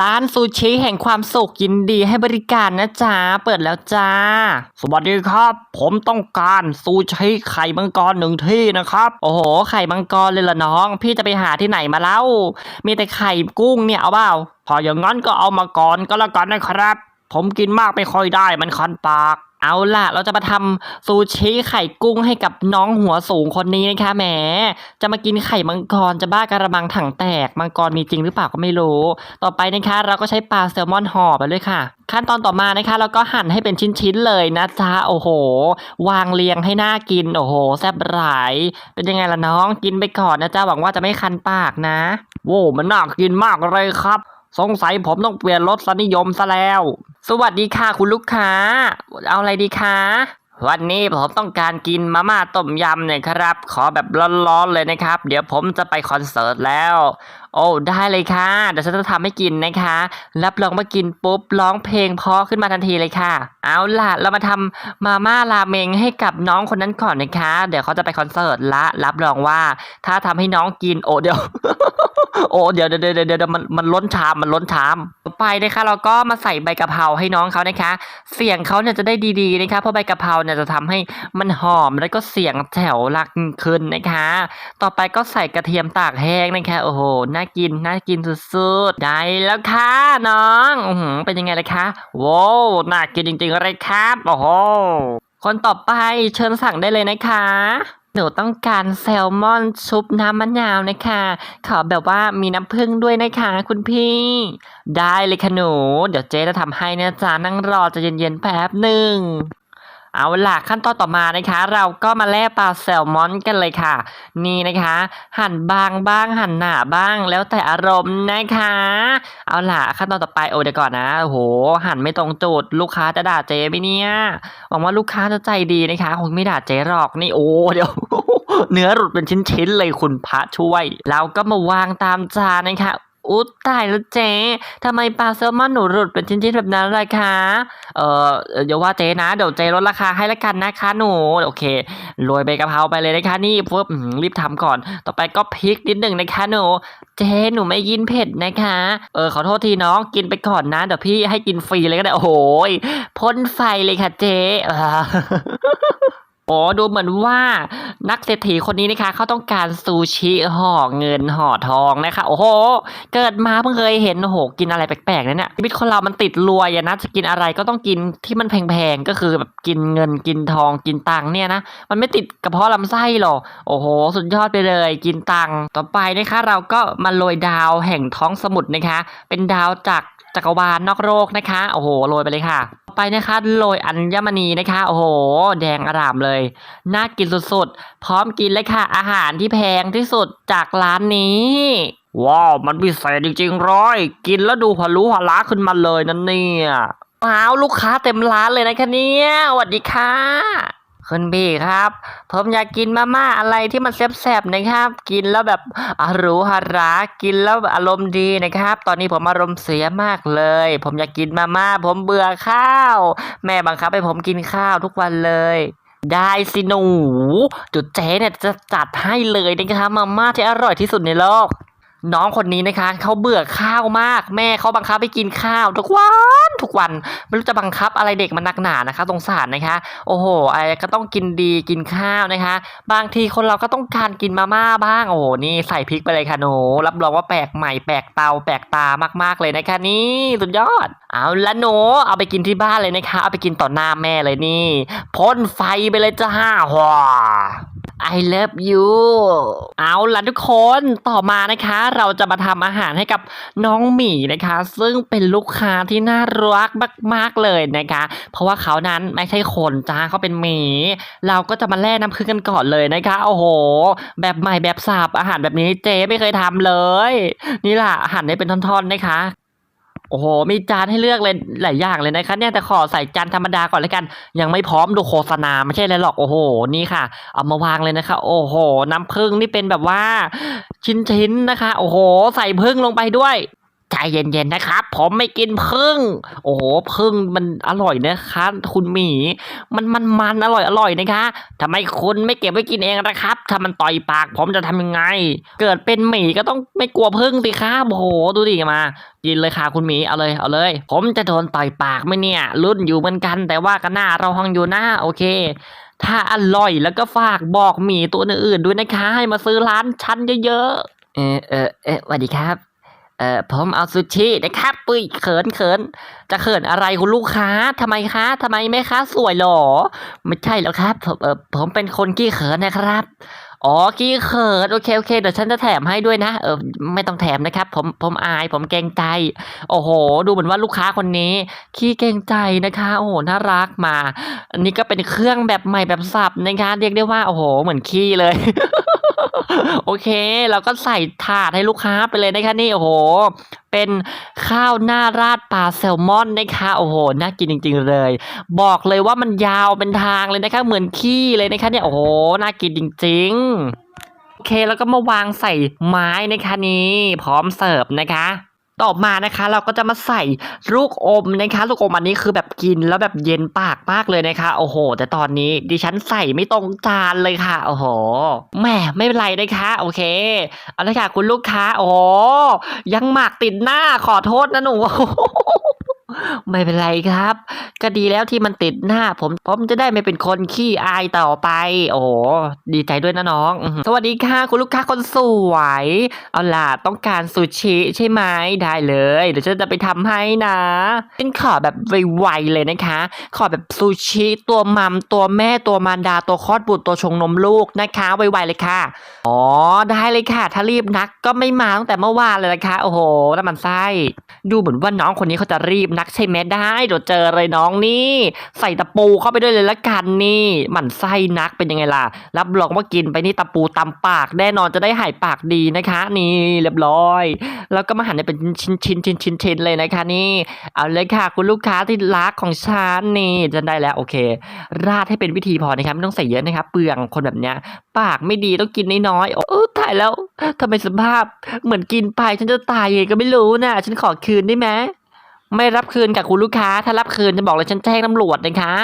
ร้านซูชิแห่งความสุขยินดีให้บริการนะจ๊ะ เปิดแล้วจ้า สวัสดีครับ ผมต้องการซูชิไข่มังกรหนึ่งที่นะครับ โอ้โห ไข่มังกรเลยล่ะน้อง พี่จะไปหาที่ไหนมาเล่า มีแต่ไข่กุ้งเนี่ยเอาเปล่า พออย่างนั้นก็เอามาก่อนก็แล้วกันนะครับ ผมกินมากไม่ค่อยได้มันคันปาก เอาล่ะ เราจะมาทำซูชิไข่กุ้งให้กับน้องหัวสูงคนนี้นะคะแหม จะมากินไข่มังกรจะบ้ากระมังถังแตก มังกรมีจริงหรือเปล่าก็ไม่รู้ ต่อไปนะคะ เราก็ใช้ปลาแซลมอนห่อไปเลยค่ะ ขั้นตอนต่อมานะคะ เราก็หั่นให้เป็นชิ้นๆเลยนะจ๊ะโอ้โห วางเรียงให้น่ากินโอ้โหแซ่บหลายเป็นยังไงล่ะน้องกินไปก่อนนะจ๊ะหวังว่าจะไม่คันปากนะโว้มันน่ากินมากเลยครับ สงสัยผมต้องเปลี่ยนรสนิยมซะแล้ว สวัสดีค่ะคุณลูกค้า เอาอะไรดีคะ วันนี้ผมต้องการกินมาม่าต้มยำเนี่ยครับ ขอแบบร้อนๆเลยนะครับ เดี๋ยวผมจะไปคอนเสิร์ตแล้ว โอ้ได้เลยค่ะ เดี๋ยวฉันจะทำให้กินนะคะ รับรองว่ากินปุ๊บร้องเพลงเพราะขึ้นมาทันทีเลยค่ะ เอาล่ะ เรามาทำมาม่าราเมงให้กับน้องคนนั้นก่อนนะคะ เดี๋ยวเขาจะไปคอนเสิร์ตละ รับรองว่า ถ้าทำให้น้องกินโอ้เดี๋ยว โอ้เดี๋ยวเดี๋ยวเดี๋ยวเดี๋ยวมันมันล้นชามมันล้นชามไปนะคะ เราก็มาใส่ใบกะเพราให้น้องเขานะคะ เสียงเขาเนี่ยจะได้ดีๆนะคะเพราะใบกะเพราเนี่ยจะทำให้มันหอมแล้วก็เสียงแถวลักขึ้นนะคะ ต่อไปก็ใส่กระเทียมตากแห้งนะคะโอ้โหน่ากินน่ากินสุดๆได้แล้วค่ะน้องอือเป็นยังไงเล่ะคะว้าวน่ากินจริงๆเลยครับโอ้โหคนต่อไปเชิญสั่งได้เลยนะคะหนูต้องการแซลมอนซุปน้ำมะนาวนะคะ ขอแบบว่ามีน้ำผึ้งด้วยนะคะ คุณพี่ ได้เลยค่ะหนู เดี๋ยวเจ๊จะทำให้นะจ๊ะนั่งรอจะเย็นๆแป๊บหนึ่ง เอาล่ะขั้นตอนต่อมานะคะ เราก็มาแล่ปลาแซลมอนกันเลยค่ะ นี่นะคะ หั่นบางบ้างหั่นหนาบ้างแล้วแต่อารมณ์นะคะ เอาล่ะขั้นตอนต่อไปโอ้เดี๋ยวก่อนนะโอ้โห หั่นไม่ตรงจุดลูกค้าจะด่าเจ๊ไหมเนี่ยหวังว่าลูกค้าจะใจดีนะคะคงไม่ด่าเจ๊หรอกนี่โอ้เดี๋ยวเนื้อหลุดเป็นชิ้นๆเลยคุณพระช่วย เราก็มาวางตามจานนะคะ อุ๊ยตายแล้วเจ๊ทำไมปลาแซลมอนหนูหลุดเป็นชิ้นๆแบบนั้นเล่ะคะ เออเดี๋ยวว่าเจ๊นะ เดี๋ยวเจ๊ลดราคาให้ละกันนะคะหนู โอเคโรยใบกะเพราไปเลยนะคะนี่ปุ๊บอื้อหือรีบทำก่อน ต่อไปก็พริกนิดหนึ่งนะคะหนู เจ๊หนูไม่กินเผ็ดนะคะ เออขอโทษทีน้องกินไปก่อนนะ เดี๋ยวพี่ให้กินฟรีเลยก็ได้ โอ้โหยพ่นไฟเลยค่ะเจ๊ อ่าโอ้ดูเหมือนว่านักเศรษฐีคนนี้นะคะเขาต้องการซูชิห่อเงินห่อทองนะคะ โอ้โห เกิดมาเพิ่งเคยเห็นโอ้โหกินอะไรแปลกๆนะเนี่ยชีวิตคนเรามันติดรวยอะนะจะกินอะไรก็ต้องกินที่มันแพงๆก็คือแบบกินเงินกินทองกินตังค์เนี่ยนะมันไม่ติดกระเพาะลำไส้หรอกโอ้โห สุดยอดไปเลยกินตังค์ต่อไปนะคะเราก็มาโรยดาวแห่งท้องสมุทรนะคะ เป็นดาวจากจักรวาลนอกโลกนะคะ โอ้โหโรยไปเลยค่ะ ไปนะคะโรยอัญมณีนะคะ โอ้โห แดงอร่ามเลย น่ากินสุดๆ พร้อมกินเลยค่ะ อาหารที่แพงที่สุดจากร้านนี้ ว้าว มันพิเศษจริงๆร้อย กินแล้วดูหัวรู้หัวล้าขึ้นมาเลยนั่นเนี่ยว้าว ลูกค้าเต็มร้านเลยนะคะเนี่ยสวัสดีค่ะ คุณพี่ครับ ผมอยากกินมาม่าอะไรที่มันแซ่บๆนะครับ กินแล้วแบบอรูหรากินแล้วอารมณ์ดีนะครับ ตอนนี้ผมอารมณ์เสียมากเลย ผมอยากกินมาม่า ผมเบื่อข้าว แม่บังคับให้ผมกินข้าวทุกวันเลยได้สิหนู จุดเจ๊เนี่ยจะจัดให้เลยนะคะมาม่าที่อร่อยที่สุดในโลก น้องคนนี้นะคะเขาเบื่อข้าวมาก แม่เขาบังคับให้กินข้าวทุกวันทุกวันไม่รู้จะบังคับอะไรเด็กมันหนักหนานะคะสงสารนะคะ โอ้โหไอะไรก็ต้องกินดีกินข้าวนะคะ บางทีคนเราก็ต้องการกินมาม่าบ้างโอ้โหนี่ใส่พริกไปเลยค่ะหนูรับรองว่าแปลกใหม่แปลกเตาแปลกตามากๆเลยนะคะนี่สุดยอด เอาละหนูเอาไปกินที่บ้านเลยนะคะ เอาไปกินต่อหน้าแม่เลยนี่พ่นไฟไปเลยจ้าว้า I love you เอาล่ะทุกคนต่อมานะคะ เราจะมาทำอาหารให้กับน้องหมีนะคะ ซึ่งเป็นลูกค้าที่น่ารักมาก ๆ เลยนะคะ เพราะว่าเขานั้นไม่ใช่คนจ้าเขาเป็นหมี เราก็จะมาแล่น้ำผึ้งกันก่อนเลยนะคะ โอ้โห แบบใหม่แบบสับอาหารแบบนี้เจ๊ไม่เคยทำเลย นี่แหละหั่นได้เป็นท่อน ๆ นะคะ โอ้โห มีจานให้เลือกเลยหลายอย่างเลยนะคะเนี่ยแต่ขอใส่จานธรรมดาก่อนเลยกัน ยังไม่พร้อมดูโฆษณาไม่ใช่เลยหรอกโอ้โห นี่ค่ะ เอามาวางเลยนะคะโอ้โห น้ำผึ้งนี่เป็นแบบว่าชิ้นๆนะคะ โอ้โห ใส่ผึ้งลงไปด้วย ใจเย็นๆนะครับ ผมไม่กินพึ่ง โอ้โหพึ่งมันอร่อยนะคะ คุณหมี มันมันมันอร่อยอร่อยนะคะทำไมคุณไม่เก็บไว้กินเองนะครับ ถ้ามันต่อยปาก ผมจะทำยังไง เกิดเป็นหมีก็ต้องไม่กลัวพึ่งสิครับโอ้โหดูดิมากินเลยค่ะคุณหมีเอาเลยเอาเลย ผมจะโดนต่อยปากไหมเนี่ยรุ่นอยู่เหมือนกัน แต่ว่าก็หน้าเราห้องอยู่หน้าโอเคถ้าอร่อยแล้วก็ฝากบอกหมีตัวอื่นๆด้วยนะคะ ให้มาซื้อร้านชั้นเยอะๆ เออเออเออสวัสดีครับ เออผมเอาซูชินะครับปุ้ยเขินเขินจะเขินอะไรคุณลูกค้าทำไมคะทำไมแม่ค้าสวยหรอ ไม่ใช่แล้วครับผมเออผมเป็นคนขี้เขินนะครับอ๋อขี้เขินโอเคโอเคเดี๋ยวฉันจะแถมให้ด้วยนะเออไม่ต้องแถมนะครับ ผมผมอายผมเกรงใจ โอ้โห ดูเหมือนว่าลูกค้าคนนี้ ขี้เกรงใจนะคะ โอ้โหน่ารักมา อันนี้ก็เป็นเครื่องแบบใหม่แบบสับนะคะเรียกได้ว่าโอ้โห เหมือนขี้เลย โอเค เราก็ใส่ถาดให้ลูกค้าไปเลยนะคะนี่โอ้โห เป็นข้าวหน้าราดปลาแซลมอนนะคะโอ้โหน่ากินจริง ๆ เลย บอกเลยว่ามันยาวเป็นทางเลยนะคะ เหมือนขี้เลยนะคะเนี่ยโอ้โหน่ากินจริง ๆ โอเคแล้วก็มาวางใส่ไม้นะคะนี่พร้อมเสิร์ฟนะคะ ต่อมานะคะเราก็จะมาใส่ลูกอมนะคะ ลูกอมอันนี้คือแบบกินแล้วแบบเย็นปากมากเลยนะคะ โอ้โห แต่ตอนนี้ดิฉันใส่ไม่ตรงจานเลยค่ะ โอ้โหแหมไม่เป็นไรนะคะโอเคเอาละค่ะคุณลูกค้าโอ้ยังหมากติดหน้าขอโทษนะหนู ไม่เป็นไรครับ ก็ดีแล้วที่มันติดหน้า ผมผมจะได้ไม่เป็นคนขี้อายต่อไป โอ้โหดีใจด้วยนะน้อง สวัสดีค่ะ คุณลูกค้าคนสวย เอาล่ะต้องการซูชิใช่ไหมได้เลย เดี๋ยวฉันจะไปทำให้นะเป็นขอแบบไวๆเลยนะคะ ขอแบบซูชิตัวมัมตัวแม่ตัวมารดาตัวคลอดบุตรตัวชงนมลูกนะคะไวๆเลยค่ะอ๋อได้เลยค่ะ ถ้ารีบนักก็ไม่มาตั้งแต่เมื่อวานเลยนะคะ โอ้โหน้ำมันไส้ดูเหมือนว่าน้องคนนี้เขาจะรีบนักใช่ไหมได้เดี๋ยวเจอเลยน้องนี่ ใส่ตะปูเข้าไปด้วยเลยละกันนี่หมั่นไส้นักเป็นยังไงล่ะ รับรองว่ากินไปนี่ตะปูตำปาก แน่นอนจะได้หายปากดีนะคะ นี่เรียบร้อย แล้วก็มาหั่นให้เป็นชิ้นชิ้นชิ้นชิ้นชิ้นเลยนะคะนี่ เอาเลยค่ะ คุณลูกค้าที่รักของฉันนี่จะได้แล้วโอเค ราดให้เป็นวิธีพอนะครับไม่ต้องใส่เยอะนะครับเปลืองคนแบบเนี้ยปากไม่ดีต้องกินน้อยๆโอ้ถ่ายแล้วทำไมสภาพเหมือนกินไปฉันจะตายยังไงก็ไม่รู้นะฉันขอคืนได้ไหม ไม่รับคืนกับคุณลูกค้า ถ้ารับคืนจะบอกเลยฉันแจ้งตำรวจนะคะ